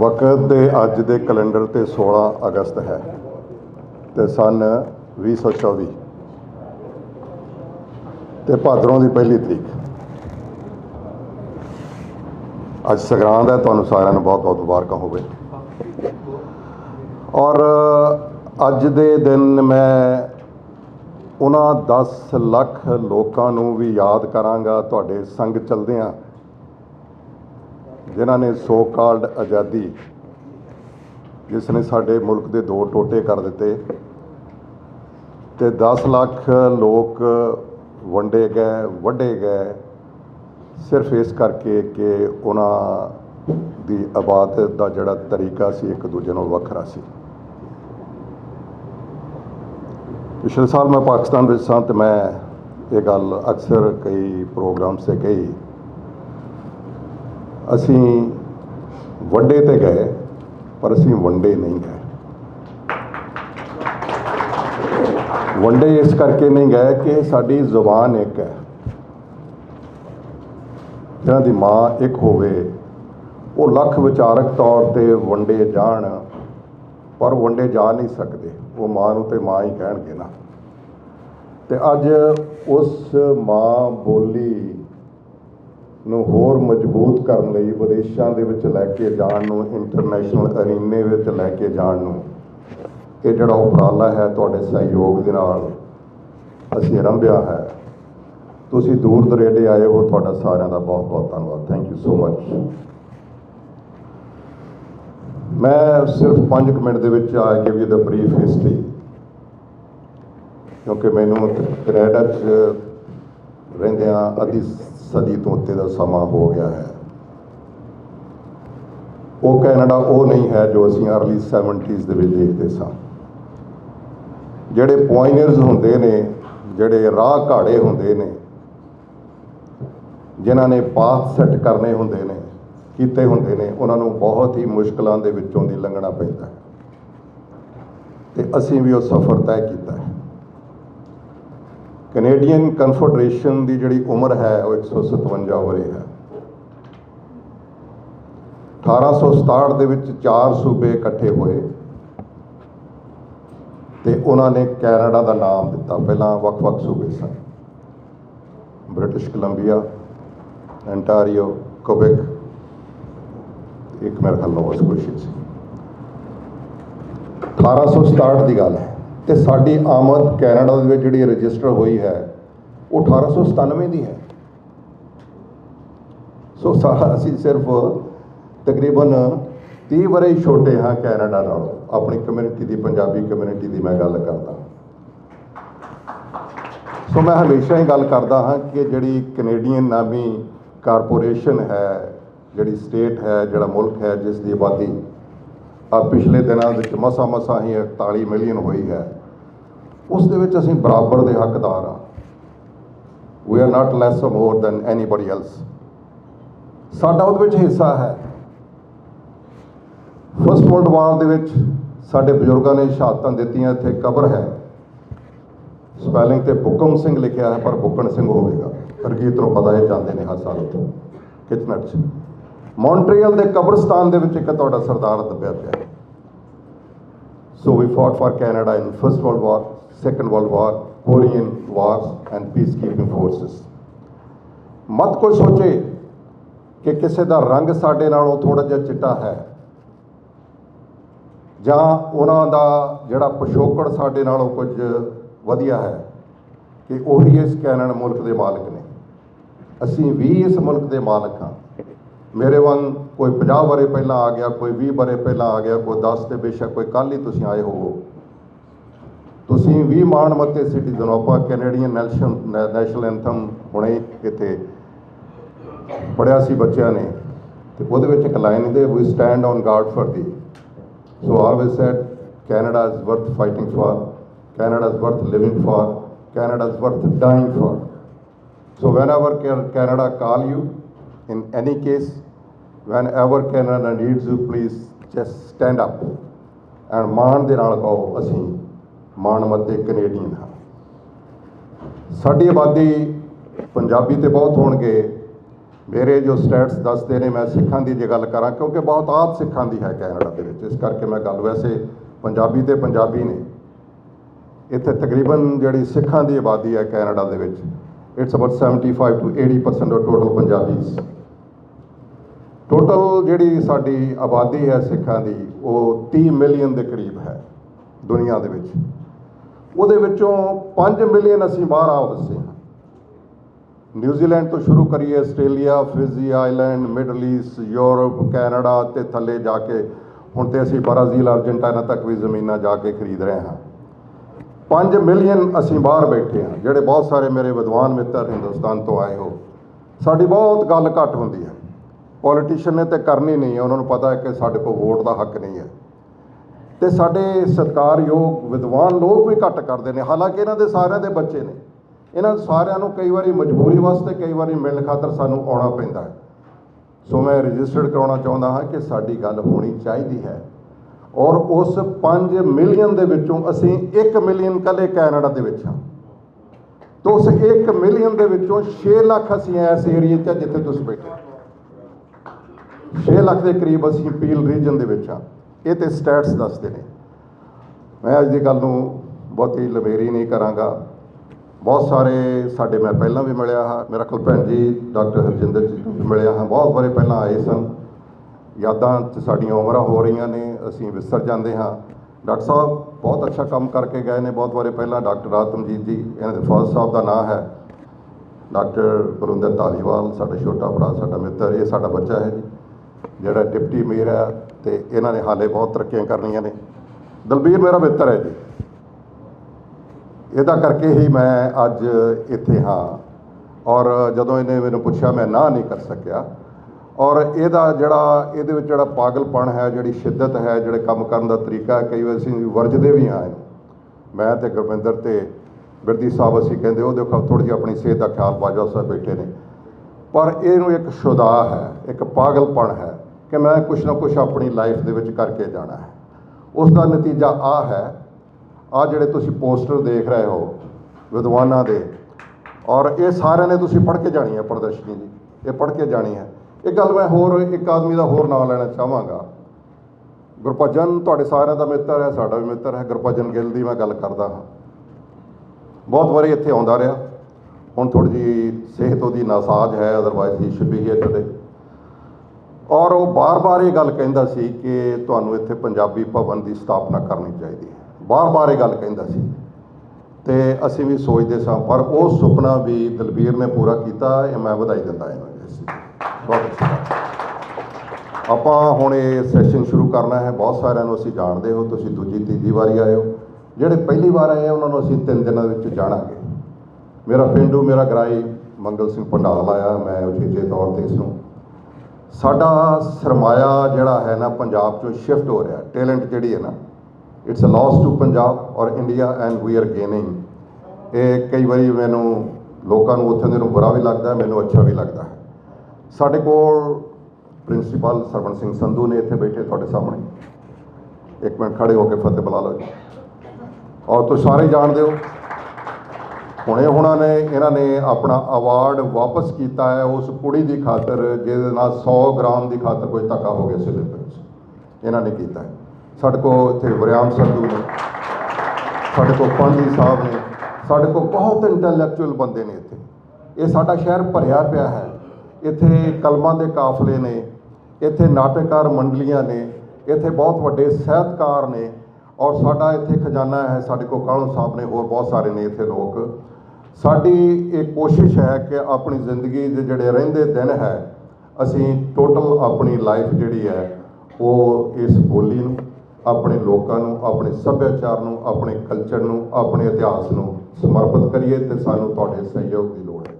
ਵਕਤ ਦੇ ਅੱਜ ਦੇ ਕੈਲੰਡਰ ਤੇ 16 ਅਗਸਤ ਹੈ ਤੇ ਸਨ 2024 ਤੇ ਭਾਦਰੋਂ ਦੀ ਪਹਿਲੀ ਤਰੀਕ। ਅੱਜ ਸੰਗਰਾਂਦ ਹੈ, ਤੁਹਾਨੂੰ ਸਾਰਿਆਂ ਨੂੰ ਬਹੁਤ ਬਹੁਤ ਮੁਬਾਰਕਾਂ ਹੋਵੇ। ਔਰ ਅੱਜ ਦੇ ਦਿਨ ਮੈਂ ਉਹਨਾਂ 10 ਲੱਖ ਲੋਕਾਂ ਨੂੰ ਵੀ ਯਾਦ ਕਰਾਂਗਾ। ਤੁਹਾਡੇ ਸੰਗ ਚੱਲਦਿਆਂ ਜਿਨ੍ਹਾਂ ਨੇ ਸੋ ਕਾਲਡ ਆਜ਼ਾਦੀ, ਜਿਸ ਨੇ ਸਾਡੇ ਮੁਲਕ ਦੇ ਦੋ ਟੋਟੇ ਕਰ ਦਿੱਤੇ ਤੇ 10 ਲੱਖ ਲੋਕ ਵੰਡੇ ਗਏ, ਵੱਡੇ ਗਏ, ਸਿਰਫ ਇਸ ਕਰਕੇ ਕਿ ਉਹਨਾਂ ਦੀ ਇਬਾਦਤ ਦਾ ਜਿਹੜਾ ਤਰੀਕਾ ਸੀ, ਇੱਕ ਦੂਜੇ ਨਾਲੋਂ ਵੱਖਰਾ ਸੀ। ਪਿਛਲੇ ਸਾਲ ਮੈਂ ਪਾਕਿਸਤਾਨ ਵਿੱਚ ਸਾਂ ਤੇ ਮੈਂ ਇਹ ਗੱਲ ਅਕਸਰ ਕਈ ਪ੍ਰੋਗਰਾਮਸ 'ਤੇ ਕਹੀ ਅਸੀਂ ਵੱਡੇ ਤੇ ਗਏ, ਪਰ ਅਸੀਂ ਵੰਡੇ ਨਹੀਂ ਗਏ। ਵੰਡੇ ਇਸ ਕਰਕੇ ਨਹੀਂ ਗਏ ਕਿ ਸਾਡੀ ਜ਼ੁਬਾਨ ਇੱਕ ਹੈ। ਜਿਹਨਾਂ ਦੀ ਮਾਂ ਇੱਕ ਹੋਵੇ, ਉਹ ਲੱਖ ਵਿਚਾਰਕ ਤੌਰ ਤੇ ਵੰਡੇ ਜਾਣ, ਪਰ ਵੰਡੇ ਜਾ ਨਹੀਂ ਸਕਦੇ। ਉਹ ਮਾਂ ਨੂੰ ਤੇ ਮਾਂ ਹੀ ਕਹਿਣਗੇ ਨਾ। ਤੇ ਅੱਜ ਉਸ ਮਾਂ ਬੋਲੀ ਨੂੰ ਹੋਰ ਮਜ਼ਬੂਤ ਕਰਨ ਲਈ ਵਿਦੇਸ਼ਾਂ ਦੇ ਵਿੱਚ ਲੈ ਕੇ ਜਾਣ ਨੂੰ ਇੰਟਰਨੈਸ਼ਨਲ ਅਰੀਨੇ ਵਿੱਚ ਲੈ ਕੇ ਜਾਣ ਨੂੰ। ਇਹ ਜਿਹੜਾ ਉਪਰਾਲਾ ਹੈ ਤੁਹਾਡੇ ਸਹਿਯੋਗ ਦੇ ਨਾਲ ਅਸੀਂ ਆਰੰਭਿਆ ਹੈ। ਤੁਸੀਂ ਦੂਰ ਦਰੇਡੇ ਆਏ ਹੋ, ਤੁਹਾਡਾ ਸਾਰਿਆਂ ਦਾ ਬਹੁਤ ਬਹੁਤ ਧੰਨਵਾਦ। ਥੈਂਕ ਯੂ ਸੋ ਮਚ ਮੈਂ ਸਿਰਫ 5 ਮਿੰਟ ਦੇ ਵਿੱਚ ਆ give you the brief history ਕਿਉਂਕਿ ਮੈਨੂੰ ਕੈਨੇਡਾ 'ਚ ਰਹਿੰਦਿਆਂ ਅਧਿ ਸਦੀ ਤੋਂ ਉੱਤੇ ਦਾ ਸਮਾਂ ਹੋ ਗਿਆ ਹੈ। ਉਹ ਕੈਨੇਡਾ ਉਹ ਨਹੀਂ ਹੈ ਜੋ ਅਸੀਂ ਅਰਲੀ 70s ਦੇ ਵਿੱਚ ਦੇਖਦੇ ਸਾਂ। ਜਿਹੜੇ ਪੁਆਇਨਰਸ ਹੁੰਦੇ ਨੇ, ਜਿਹੜੇ ਰਾਹ ਘਾੜੇ ਹੁੰਦੇ ਨੇ, ਜਿਨ੍ਹਾਂ ਨੇ ਪਾਥ ਸੈੱਟ ਕਰਨੇ ਹੁੰਦੇ ਨੇ, ਕੀਤੇ ਹੁੰਦੇ ਨੇ, ਉਹਨਾਂ ਨੂੰ ਬਹੁਤ ਹੀ ਮੁਸ਼ਕਲਾਂ ਦੇ ਵਿੱਚੋਂ ਦੀ ਲੰਘਣਾ ਪੈਂਦਾ ਹੈ। ਤੇ ਅਸੀਂ ਵੀ ਉਹ ਸਫ਼ਰ ਤੈਅ ਕੀਤਾ ਕੈਨੇਡੀਅਨ ਕਨਫੈਡਰੇਸ਼ਨ ਦੀ ਜਿਹੜੀ ਉਮਰ ਹੈ ਉਹ 157 ਵਰੇ ਹੈ। 1867 ਦੇ ਵਿੱਚ ਚਾਰ ਸੂਬੇ ਇਕੱਠੇ ਹੋਏ ਤੇ ਉਹਨਾਂ ਨੇ ਕੈਨੇਡਾ ਦਾ ਨਾਮ ਦਿੱਤਾ। ਪਹਿਲਾਂ ਵੱਖ-ਵੱਖ ਸੂਬੇ ਸਨ। ਬ੍ਰਿਟਿਸ਼ ਕੋਲੰਬੀਆ ਐਂਟਾਰੀਓ ਕੁਬਿਕ ਇੱਕ ਮੇਰੇ ਖਿਆਲ ਨੋਵਾ ਸਕੋਸ਼ੀਆ ਸੀ। 1867 ਦੀ ਗੱਲ ਹੈ। ਤੇ ਸਾਡੀ ਆਮਦ ਕੈਨੇਡਾ ਦੇ ਵਿੱਚ ਜਿਹੜੀ ਰਜਿਸਟਰ ਹੋਈ ਹੈ, ਉਹ 1897 ਦੀ ਹੈ। ਸੋ ਸਾ- ਅਸੀਂ ਸਿਰਫ ਤਕਰੀਬਨ 30 ਵਰੇ ਛੋਟੇ ਹਾਂ ਕੈਨੇਡਾ ਨਾਲੋਂ। ਆਪਣੀ ਕਮਿਊਨਿਟੀ ਦੀ, ਪੰਜਾਬੀ ਕਮਿਊਨਿਟੀ ਦੀ ਮੈਂ ਗੱਲ ਕਰਦਾ। ਸੋ ਮੈਂ ਹਮੇਸ਼ਾ ਹੀ ਗੱਲ ਕਰਦਾ ਹਾਂ ਕਿ ਜਿਹੜੀ ਕੈਨੇਡੀਅਨ ਨਾਮੀ ਕਾਰਪੋਰੇਸ਼ਨ ਹੈ, ਜਿਹੜੀ ਸਟੇਟ ਹੈ, ਜਿਹੜਾ ਮੁਲਕ ਹੈ, ਜਿਸ ਦੀ ਆਬਾਦੀ ਆ ਪਿਛਲੇ ਦਿਨਾਂ ਵਿੱਚ ਮਸਾ ਮਸਾ ਹੀ 41 ਮਿਲੀਅਨ ਹੋਈ ਹੈ। ਉਸ ਦੇ ਵਿੱਚ ਅਸੀਂ ਬਰਾਬਰ ਦੇ ਹੱਕਦਾਰ ਹਾਂ। We are not less more than anybody else ਸਾਡਾ ਉਹਦੇ ਵਿੱਚ ਹਿੱਸਾ ਹੈ। ਫਸਟ ਵਰਲਡ ਵਾਰ ਦੇ ਵਿੱਚ ਸਾਡੇ ਬਜ਼ੁਰਗਾਂ ਨੇ ਸ਼ਹਾਦਤਾਂ ਦਿੱਤੀਆਂ, ਇੱਥੇ ਕਬਰ ਹੈ। ਸਪੈਲਿੰਗ ਤੇ ਬੁਕਮ ਸਿੰਘ ਲਿਖਿਆ ਹੈ, ਪਰ ਬੁੱਕਣ ਸਿੰਘ ਹੋਵੇਗਾ। ਹਰਕੀਤ ਨੂੰ ਪਤਾ ਹੈ ਜਾਂਦੇ ਨੇ ਹਰ ਸਾਲ ਉੱਥੇ ਕਿਚਨਟ 'ਚ। ਮੌਂਟਰੀਅਲ ਦੇ ਕਬਰਸਤਾਨ ਦੇ ਵਿੱਚ ਇੱਕ ਤੁਹਾਡਾ ਸਰਦਾਰ ਦੱਬਿਆ ਪਿਆ so we we for Canada in First World War Second World War, Korean wars and peacekeeping forces. ਮਤ ਕੋਈ ਸੋਚੇ ਕਿ ਕਿਸੇ ਦਾ ਰੰਗ ਸਾਡੇ ਨਾਲੋਂ ਥੋੜਾ ਜਿਹਾ ਚਿੱਟਾ ਹੈ ਜਾਂ ਉਹਨਾਂ ਦਾ ਜਿਹੜਾ ਪਿਛੋਕੜ ਸਾਡੇ ਨਾਲੋਂ ਕੁਝ ਵਧੀਆ ਹੈ ਕਿ ਉਹੀ ਇਸ ਕੈਨੇਡਾ ਮੁਲਕ ਦੇ ਮਾਲਕ ਨੇ ਅਸੀਂ ਵੀ ਇਸ ਮੁਲਕ ਦੇ ਮਾਲਕ ਹਾਂ ਮੇਰੇ ਵਾਂਗ ਕੋਈ 50 ਵਰੇ ਪਹਿਲਾਂ ਆ ਗਿਆ ਕੋਈ 20 ਵਰੇ ਪਹਿਲਾਂ ਆ ਗਿਆ ਕੋਈ 10 ਤੇ ਬੇਸ਼ੱਕ ਕੋਈ ਕੱਲ ਹੀ ਤੁਸੀਂ ਆਏ ਹੋਵੋ ਅਸੀਂ 20 ਮਾਣ ਮਤੇ ਸਿਟੀਜ਼ਨ ਆਪਾ ਕੈਨੇਡੀਅਨ ਨੈਸ਼ਨਲ ਨੈਸ਼ਨਲ ਐਂਥਮ ਹੁਣੇ ਇੱਥੇ ਪੜਿਆ ਸੀ ਬੱਚਿਆਂ ਨੇ ਤੇ ਉਹਦੇ ਵਿੱਚ ਇੱਕ ਲਾਈਨ ਦੇ we stand on guard for thee so always said Canada is worth fighting for Canada is worth living for Canada is worth dying for So whenever Canada call you, in any case, whenever Canada needs you, please just stand up and ਮਾਣ ਦੇ ਨਾਲ ਕਹੋ ਅਸੀਂ ਮਾਣ ਮੱਤੇ Canadian ਹਾਂ ਸਾਡੀ ਆਬਾਦੀ ਪੰਜਾਬੀ ਤੇ ਬਹੁਤ ਹੋਣਗੇ। ਮੇਰੇ ਜੋ ਸਟੈਟਸ ਦੱਸਦੇ ਨੇ, ਮੈਂ ਸਿੱਖਾਂ ਦੀ ਜੇ ਗੱਲ ਕਰਾਂ, ਕਿਉਂਕਿ ਬਹੁਤ ਆਪ ਸਿੱਖਾਂ ਦੀ ਹੈ ਕੈਨੇਡਾ ਦੇ ਵਿੱਚ। ਇਸ ਕਰਕੇ ਮੈਂ ਗੱਲ ਵੈਸੇ ਪੰਜਾਬੀ ਤੇ ਪੰਜਾਬੀ ਨੇ। ਇੱਥੇ ਤਕਰੀਬਨ ਜਿਹੜੀ ਸਿੱਖਾਂ ਦੀ ਆਬਾਦੀ ਹੈ ਕੈਨੇਡਾ ਦੇ ਵਿੱਚ it's about 75 to 80% of total Punjabis total ਜਿਹੜੀ ਸਾਡੀ ਆਬਾਦੀ ਹੈ ਸਿੱਖਾਂ ਦੀ, ਉਹ 30 ਮਿਲੀਅਨ ਦੇ ਕਰੀਬ ਹੈ ਦੁਨੀਆ ਦੇ ਵਿੱਚ। ਉਹਦੇ ਵਿੱਚੋਂ 5 ਮਿਲੀਅਨ ਅਸੀਂ ਬਾਹਰ ਆ ਵਸੇ ਹਾਂ। ਨਿਊਜ਼ੀਲੈਂਡ ਤੋਂ ਸ਼ੁਰੂ ਕਰੀਏ, Australia, Fiji island, middle east, Europe, Canada ਤੇ ਥੱਲੇ ਜਾ ਕੇ ਹੁਣ ਤੇ ਅਸੀਂ ਬ੍ਰਾਜ਼ੀਲ, ਅਰਜਨਟਾਈਨਾ ਤੱਕ ਵੀ ਜ਼ਮੀਨਾਂ ਜਾ ਕੇ ਖਰੀਦ ਰਹੇ ਹਾਂ। 5 ਮਿਲੀਅਨ ਅਸੀਂ ਬਾਹਰ ਬੈਠੇ ਹਾਂ, ਜਿਹੜੇ ਬਹੁਤ ਸਾਰੇ ਮੇਰੇ ਵਿਦਵਾਨ ਮਿੱਤਰ ਹਿੰਦੁਸਤਾਨ ਤੋਂ ਆਏ ਹੋ। ਸਾਡੀ ਬਹੁਤ ਗੱਲ ਘੱਟ ਹੁੰਦੀ ਹੈ। ਪੋਲੀਟੀਸ਼ੀਅਨ ਨੇ ਤੇ ਕਰਨੀ ਨਹੀਂ ਹੈ, ਉਹਨਾਂ ਨੂੰ ਪਤਾ ਹੈ ਕਿ ਸਾਡੇ ਕੋਲ ਵੋਟ ਦਾ ਹੱਕ ਨਹੀਂ ਹੈ। ਤੇ ਸਾਡੇ ਸਤਿਕਾਰਯੋਗ ਵਿਦਵਾਨ ਲੋਕ ਵੀ ਘੱਟ ਕਰਦੇ ਨੇ, ਹਾਲਾਂਕਿ ਇਹਨਾਂ ਦੇ ਸਾਰਿਆਂ ਦੇ ਬੱਚੇ ਨੇ। ਇਹਨਾਂ ਸਾਰਿਆਂ ਨੂੰ ਕਈ ਵਾਰੀ ਮਜਬੂਰੀ ਵਾਸਤੇ ਕਈ ਵਾਰੀ ਮਿਲਣ ਖਾਤਰ ਸਾਨੂੰ ਆਉਣਾ ਪੈਂਦਾ ਹੈ। ਸੋ ਮੈਂ ਰਜਿਸਟਰਡ ਕਰਾਉਣਾ ਚਾਹੁੰਦਾ ਹਾਂ ਕਿ ਸਾਡੀ ਗੱਲ ਹੋਣੀ ਚਾਹੀਦੀ ਹੈ। ਔਰ ਉਸ 5 ਮਿਲੀਅਨ ਦੇ ਵਿੱਚੋਂ ਅਸੀਂ 1 ਮਿਲੀਅਨ ਕੱਲੇ ਕੈਨੇਡਾ ਦੇ ਵਿੱਚ ਹਾਂ। ਤੋਂ ਉਸ 1 ਮਿਲੀਅਨ ਦੇ ਵਿੱਚੋਂ 6 ਲੱਖ ਅਸੀਂ ਐਸ ਏਰੀਏ 'ਚ ਹਾਂ ਜਿੱਥੇ ਤੁਸੀਂ ਬੈਠੇ 6 ਲੱਖ ਦੇ ਕਰੀਬ ਅਸੀਂ ਪੀਲ ਰੀਜਨ ਦੇ ਵਿੱਚ ਹਾਂ। ਇਹ ਤੇ ਸਟੈਟਸ ਦੱਸਦੇ ਨੇ। ਮੈਂ ਅੱਜ ਦੀ ਗੱਲ ਨੂੰ ਬਹੁਤੀ ਲਵੇਰੀ ਨਹੀਂ ਕਰਾਂਗਾ। ਬਹੁਤ ਸਾਰੇ ਸਾਡੇ ਮੈਂ ਪਹਿਲਾਂ ਵੀ ਮਿਲਿਆ ਹਾਂ। ਮੇਰਾ ਕੋਲ ਭੈਣ ਜੀ ਡਾਕਟਰ ਹਰਜਿੰਦਰ ਜੀ ਤੋਂ ਮਿਲਿਆ ਹਾਂ। ਬਹੁਤ ਵਾਰੇ ਪਹਿਲਾਂ ਆਏ ਸਨ। ਯਾਦਾਂ 'ਚ ਸਾਡੀਆਂ ਉਮਰਾਂ ਹੋ ਰਹੀਆਂ ਨੇ। ਅਸੀਂ ਵਿਸਰ ਜਾਂਦੇ ਹਾਂ। ਡਾਕਟਰ ਸਾਹਿਬ, ਬਹੁਤ ਅੱਛਾ ਕੰਮ ਕਰਕੇ ਗਏ ਨੇ। ਬਹੁਤ ਵਾਰੇ ਪਹਿਲਾਂ ਡਾਕਟਰ ਆਤਮਜੀਤ ਜੀ, ਇਹਨਾਂ ਦੇ ਫਾਦਰ ਸਾਹਿਬ ਦਾ ਨਾਮ ਹੈ। ਡਾਕਟਰ ਬਲਵਿੰਦਰ ਧਾਲੀਵਾਲ, ਸਾਡਾ ਛੋਟਾ ਭਰਾ, ਸਾਡਾ ਮਿੱਤਰ, ਇਹ ਸਾਡਾ ਬੱਚਾ ਹੈ ਜੀ। ਜਿਹੜਾ ਡਿਪਟੀ ਮੇਅਰ ਹੈ ਤੇ ਇਹਨਾਂ ਨੇ ਹਾਲੇ ਬਹੁਤ ਤਰੱਕੀਆਂ ਕਰਨੀਆਂ ਨੇ। ਦਲਬੀਰ ਮੇਰਾ ਮਿੱਤਰ ਹੈ ਜੀ। ਇਹਦਾ ਕਰਕੇ ਹੀ ਮੈਂ ਅੱਜ ਇੱਥੇ ਹਾਂ ਔਰ ਜਦੋਂ ਇਹਨੇ ਮੈਨੂੰ ਪੁੱਛਿਆ, ਮੈਂ ਨਾ ਨਹੀਂ ਕਰ ਸਕਿਆ। ਔਰ ਇਹਦਾ ਜਿਹੜਾ, ਇਹਦੇ ਵਿੱਚ ਜਿਹੜਾ ਪਾਗਲਪਣ ਹੈ, ਜਿਹੜੀ ਸ਼ਿੱਦਤ ਹੈ, ਜਿਹੜੇ ਕੰਮ ਕਰਨ ਦਾ ਤਰੀਕਾ ਹੈ, ਕਈ ਵਾਰ ਅਸੀਂ ਵਰਜਦੇ ਵੀ ਹਾਂ ਇਹਨੂੰ। ਮੈਂ ਤੇ ਗੁਰਵਿੰਦਰ ਤੇ ਬਿਰਦੀ ਸਾਹਿਬ ਅਸੀਂ ਕਹਿੰਦੇ, ਉਹ ਦੇਖੋ ਥੋੜੀ ਜਿਹੀ ਆਪਣੀ ਸਿਹਤ ਦਾ ਖਿਆਲ ਬਾਜਵਾ ਸਾਹਿਬ ਬੈਠੇ ਨੇ। ਪਰ ਇਹਨੂੰ ਇੱਕ ਸ਼ੁਦਾ ਹੈ, ਇੱਕ ਪਾਗਲਪਣ ਹੈ ਕਿ ਮੈਂ ਕੁਛ ਨਾ ਕੁਛ ਆਪਣੀ ਲਾਈਫ ਦੇ ਵਿੱਚ ਕਰਕੇ ਜਾਣਾ ਹੈ। ਉਸ ਦਾ ਨਤੀਜਾ ਆ ਹੈ, ਆ ਜਿਹੜੇ ਤੁਸੀਂ ਪੋਸਟਰ ਦੇਖ ਰਹੇ ਹੋ, ਵਿਦਵਾਨਾਂ ਦੇ, ਔਰ ਇਹ ਸਾਰਿਆਂ ਨੇ ਤੁਸੀਂ ਪੜ੍ਹ ਕੇ ਜਾਣੀ ਹੈ ਪ੍ਰਦਰਸ਼ਨੀ ਜੀ, ਇਹ ਪੜ੍ਹ ਕੇ ਜਾਣੀ ਹੈ। ਇੱਕ ਗੱਲ ਮੈਂ ਹੋਰ, ਇੱਕ ਆਦਮੀ ਦਾ ਹੋਰ ਨਾਮ ਲੈਣਾ ਚਾਹਾਂਗਾ। ਗੁਰਪਜਨ ਤੁਹਾਡੇ ਸਾਰਿਆਂ ਦਾ ਮਿੱਤਰ ਹੈ, ਸਾਡਾ ਵੀ ਮਿੱਤਰ ਹੈ ਗੁਰਪਜਨ ਗਿੱਲ ਦੀ ਮੈਂ ਗੱਲ ਕਰਦਾ ਹਾਂ। ਬਹੁਤ ਵਾਰੀ ਇੱਥੇ ਆਉਂਦਾ ਰਿਹਾ। ਹੁਣ ਥੋੜੀ ਜੀ ਸਿਹਤ ਉਹਦੀ ਨਾਸਾਜ ਹੈ otherwise he should be here today ਔਰ ਉਹ ਬਾਰ-ਬਾਰ ਇਹ ਗੱਲ ਕਹਿੰਦਾ ਸੀ ਕਿ ਤੁਹਾਨੂੰ ਇੱਥੇ ਪੰਜਾਬੀ ਭਵਨ ਦੀ ਸਥਾਪਨਾ ਕਰਨੀ ਚਾਹੀਦੀ ਹੈ। ਬਾਰ-ਬਾਰ ਇਹ ਗੱਲ ਕਹਿੰਦਾ ਸੀ। ਤੇ ਅਸੀਂ ਵੀ ਸੋਚਦੇ ਸਾਂ, ਪਰ ਉਹ ਸੁਪਨਾ ਵੀ ਦਲਬੀਰ ਨੇ ਪੂਰਾ ਕੀਤਾ, ਇਹ ਮੈਂ ਵਧਾਈ ਦਿੰਦਾ ਇਹਨਾਂ ਨੂੰ ਬਹੁਤ ਆਪਾਂ ਹੁਣ ਇਹ ਸੈਸ਼ਨ ਸ਼ੁਰੂ ਕਰਨਾ ਹੈ। ਬਹੁਤ ਸਾਰਿਆਂ ਨੂੰ ਅਸੀਂ ਜਾਣਦੇ ਹੋ। ਤੁਸੀਂ ਦੂਜੀ, ਤੀਜੀ ਵਾਰੀ ਆਏ ਹੋ। ਜਿਹੜੇ ਪਹਿਲੀ ਵਾਰ ਆਏ ਉਹਨਾਂ ਨੂੰ ਅਸੀਂ ਤਿੰਨ ਦਿਨਾਂ ਦੇ ਵਿੱਚ ਜਾਣਾਂਗੇ। ਮੇਰਾ ਪਿੰਡੂ, ਮੇਰਾ ਗਰਾਈ ਮੰਗਲ ਸਿੰਘ ਪੰਡਾਲ ਆਇਆ, ਮੈਂ ਉਚੇਚੇ ਤੌਰ ਤੇ ਇਸ ਨੂੰ। ਸਾਡਾ ਸਰਮਾਇਆ ਜਿਹੜਾ ਹੈ ਨਾ, ਪੰਜਾਬ ਚੋਂ ਸ਼ਿਫਟ ਹੋ ਰਿਹਾ ਟੈਲੈਂਟ ਜਿਹੜੀ ਹੈ ਨਾ it's a loss to Punjab ਔਰ India and we are gaining ਇਹ ਕਈ ਵਾਰੀ ਮੈਨੂੰ ਲੋਕਾਂ ਨੂੰ ਉੱਥੇ ਦੇ ਨੂੰ ਬੁਰਾ ਵੀ ਲੱਗਦਾ, ਮੈਨੂੰ ਅੱਛਾ ਵੀ ਲੱਗਦਾ ਹੈ। ਸਾਡੇ ਕੋਲ ਪ੍ਰਿੰਸੀਪਲ ਸਰਵਣ ਸਿੰਘ ਸੰਧੂ ਨੇ ਇੱਥੇ ਬੈਠੇ ਤੁਹਾਡੇ ਸਾਹਮਣੇ। ਇੱਕ ਮਿੰਟ ਖੜੇ ਹੋ ਕੇ ਫਤਿਹ ਬੁਲਾ ਲਓ ਜੀ। ਔਰ ਤੁਸੀਂ ਸਾਰੇ ਜਾਣਦੇ ਹੋ। ਹੁਣੇ ਉਹਨਾਂ ਨੇ, ਇਹਨਾਂ ਨੇ ਆਪਣਾ ਅਵਾਰਡ ਵਾਪਸ ਕੀਤਾ ਹੈ, ਉਸ ਕੁੜੀ ਦੀ ਖਾਤਰ, ਜਿਹਦੇ ਨਾਲ 100 ਗ੍ਰਾਮ ਦੀ ਖਾਤਰ ਕੋਈ ਧੱਕਾ ਹੋ ਗਿਆ ਸੀ ਵਿੱਚ। ਇਹਨਾਂ ਨੇ ਕੀਤਾ ਹੈ। ਸਾਡੇ ਕੋਲ ਇੱਥੇ ਵਰਿਆਮ ਸੰਧੂ ਨੇ, ਸਾਡੇ ਕੋਲ ਪਾਂਡੀ ਸਾਹਿਬ ਨੇ, ਸਾਡੇ ਕੋਲ ਬਹੁਤ ਇੰਟੈਲੈਕਚੁਅਲ ਬੰਦੇ ਨੇ ਇੱਥੇ। ਇਹ ਸਾਡਾ ਸ਼ਹਿਰ ਭਰਿਆ ਪਿਆ ਹੈ। ਇੱਥੇ ਕਲਮਾਂ ਦੇ ਕਾਫਲੇ ਨੇ, ਇੱਥੇ ਨਾਟਕਕਾਰ ਮੰਡਲੀਆਂ ਨੇ, ਇੱਥੇ ਬਹੁਤ ਵੱਡੇ ਸਾਹਿਤਕਾਰ ਨੇ, ਔਰ ਸਾਡਾ ਇੱਥੇ ਖਜ਼ਾਨਾ ਹੈ, ਸਾਡੇ ਕੋਲ ਕਾਲੂ ਸਾਹਿਬ ਨੇ, ਹੋਰ ਬਹੁਤ ਸਾਰੇ ਨੇ ਇੱਥੇ ਲੋਕ। ਸਾਡੀ ਇਹ ਕੋਸ਼ਿਸ਼ ਹੈ ਕਿ ਆਪਣੀ ਜ਼ਿੰਦਗੀ ਦੇ ਜਿਹੜੇ ਰਹਿੰਦੇ ਦਿਨ ਹੈ, ਅਸੀਂ ਟੋਟਲ ਆਪਣੀ ਲਾਈਫ ਜਿਹੜੀ ਹੈ, ਉਹ ਇਸ ਬੋਲੀ ਨੂੰ, ਆਪਣੇ ਲੋਕਾਂ ਨੂੰ, ਆਪਣੇ ਸੱਭਿਆਚਾਰ ਨੂੰ, ਆਪਣੇ ਕਲਚਰ ਨੂੰ, ਆਪਣੇ ਇਤਿਹਾਸ ਨੂੰ ਸਮਰਪਿਤ ਕਰੀਏ ਤੇ ਸਾਨੂੰ ਤੁਹਾਡੇ ਸਹਿਯੋਗ ਦੀ ਲੋੜ ਹੈ।